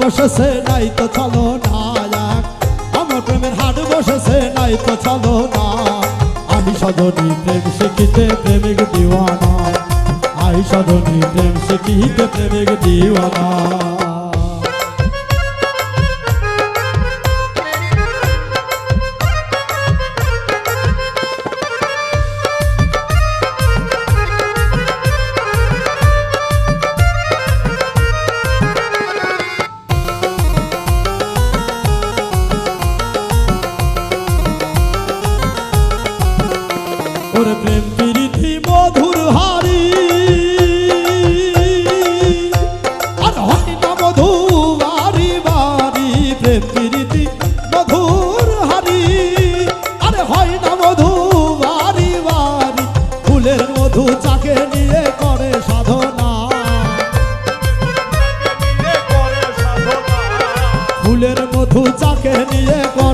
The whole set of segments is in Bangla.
বসেছে, নাই তো চলো না আমার প্রেমের হাট বসেছে, নাই তো চলো না। আমি সদনী প্রেম শিখিতে প্রেমিক দিওয়ানা। আমি সদনী প্রেম শিখিতে প্রেমিক দিওয়ানা। ওরে প্রেম প্রীতি মধুর হারি। আর হয় না মধু বাড়ি বাড়ি প্রেম প্রীতি মধুর হারি। আরে হয় না মধু বাড়ি বাড়ি ফুলের মধু চাকে নিয়ে করে সাধনা। ফুলের মধু চাকে নিয়ে করে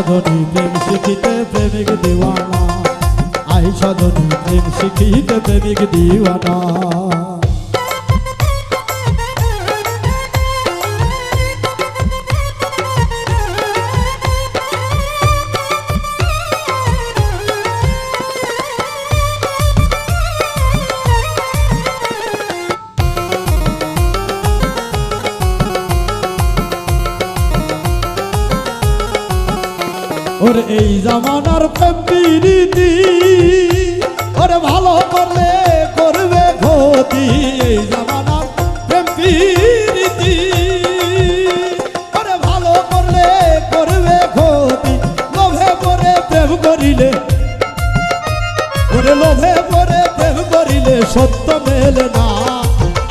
সাধনী প্রেম শিখিতে প্রেমিক দিওয়ানা। আই সাধনী প্রেম শিখিতে প্রেমিক দিওয়ানা। ওরে এই জামানার প্রেম প্রীতি। ওরে ভালো করলে করবে ক্ষতি। এই জামানার প্রেম প্রীতি। ওরে ভালো করলে করবে ক্ষতি। লোভে পরে প্রেম করিলে। ওরে লোভে পরে প্রেম করিলে সত্য মেলে না।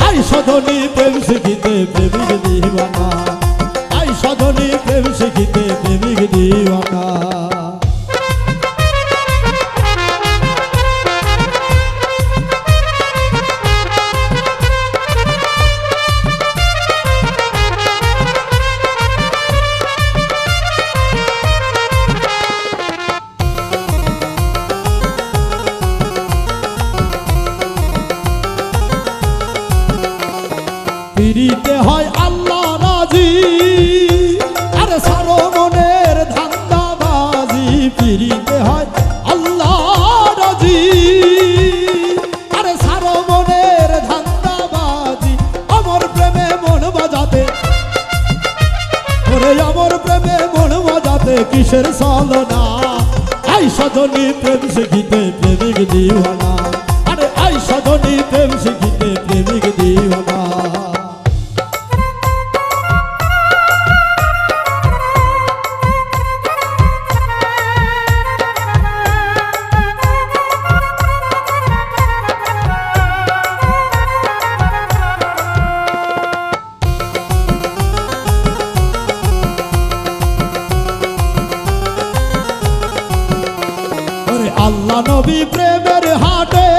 আই সধনী প্রেম শিখিতে প্রেমিক দিবানা। পিড়িতে হয় আল্লাহ রাজি। আরে সারো মনের ধান্দাবাজি পিড়িতে হয় আল্লাহ রাজি। আরে সারো মনের ধান্দাবাজি আমার প্রেমে মন বাজাতে। ওরে আমার প্রেমে মন বাজাতে, কিসের সালনা আই সজনী প্রেম শিখিতে প্রেমিক দিওয়ানা নবী প্রেমের হাটে,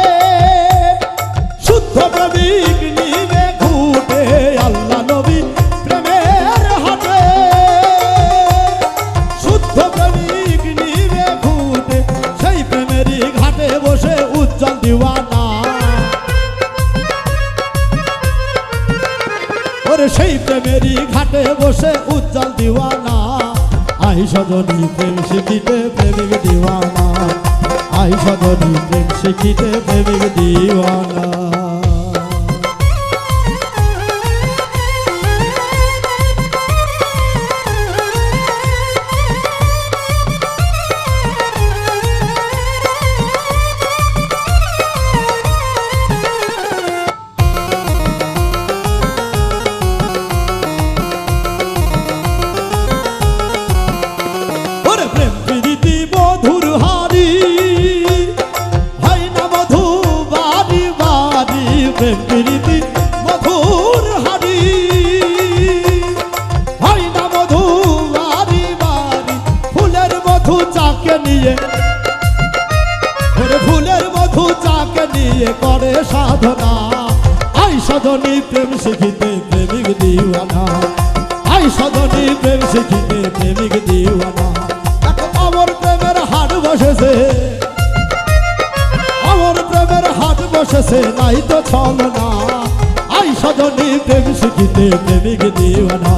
শুদ্ধ প্রেমিক নিবে ঘুটে আল্লাহ নবী প্রেমের হাটে। শুদ্ধ প্রেমিক নিবে ঘুটে, সেই প্রেমেরই ঘাটে বসে উজ্জ্বল দিওয়ানা। ওরে সেই প্রেমেরই ঘাটে বসে উজ্জ্বল দিওয়ানা। আই সজনী প্রেম শিখিতে প্রেমিক দিওয়ানা। আই সজনী প্রেম শিখিতে প্রেমিক দিওয়ানা। প্রেম। সাধনা। আই সদনী প্রেম শিখিতে প্রেমিক দিওয়ানা। আই সদনী প্রেম শিখিতে প্রেমিক দিওয়ানা। আমার প্রেমের হাট বসেছে। আমার প্রেমের হাট বসেছে, নাই তো ছল না আই সজনী প্রেম শিখিতে প্রেমিক দিওয়ানা।